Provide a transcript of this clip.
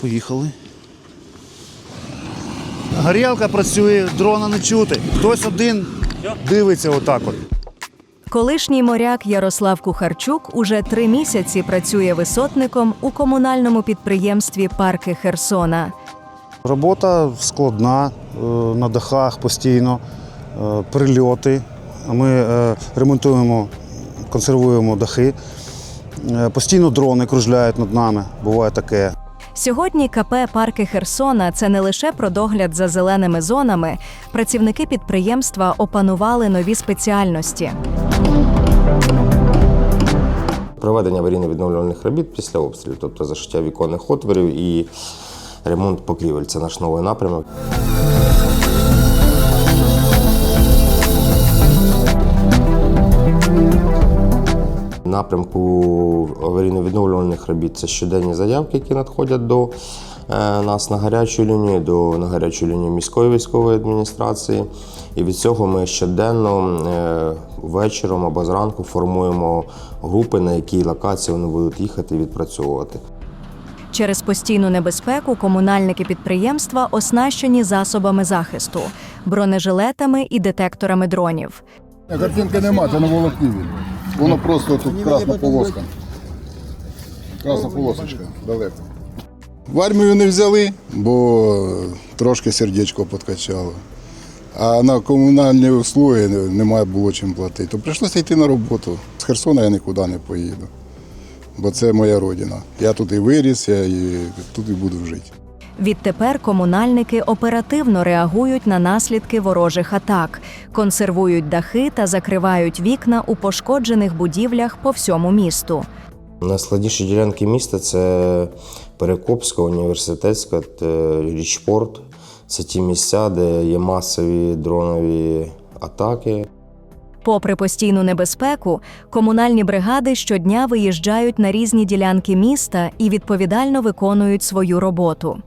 Поїхали. Горілка працює, дрона не чути. Хтось один дивиться отак от. Колишній моряк Ярослав Кухарчук уже три місяці працює висотником у комунальному підприємстві Парки Херсона. Робота складна, е, на дахах постійно, е, прильоти. Ми е, ремонтуємо, консервуємо дахи. Постійно дрони кружляють над нами, буває таке. Сьогодні КП Парки Херсона це не лише про догляд за зеленими зонами. Працівники підприємства опанували нові спеціальності. Проведення аварійно-відновлювальних робіт після обстрілів, тобто зашиття віконних отворів і ремонт покрівель. Це наш новий напрямок. Напрямку аварійно-відновлювальних робіт це щоденні заявки, які надходять до е, нас на гарячу лінію, до на гарячу лінію міської військової адміністрації. І від цього ми щоденно е, вечором або зранку формуємо групи, на якій локації вони будуть їхати і відпрацьовувати. Через постійну небезпеку комунальники підприємства оснащені засобами захисту, бронежилетами і детекторами дронів. Ні, Картинки нема, це на волокні. Воно просто тут красна полоска. Красна полосочка далеко. В армію не взяли, бо трошки сердечко подкачало. А на комунальні услуги немає було чим платити. То прийшлося йти на роботу. З Херсона я нікуди не поїду, бо це моя родина. Я тут і виріс, я і тут і буду жити. Відтепер комунальники оперативно реагують на наслідки ворожих атак, консервують дахи та закривають вікна у пошкоджених будівлях по всьому місту. Найскладніші ділянки міста це Перекопська, університетська, річпорт. Це ті місця, де є масові дронові атаки. Попри постійну небезпеку, комунальні бригади щодня виїжджають на різні ділянки міста і відповідально виконують свою роботу.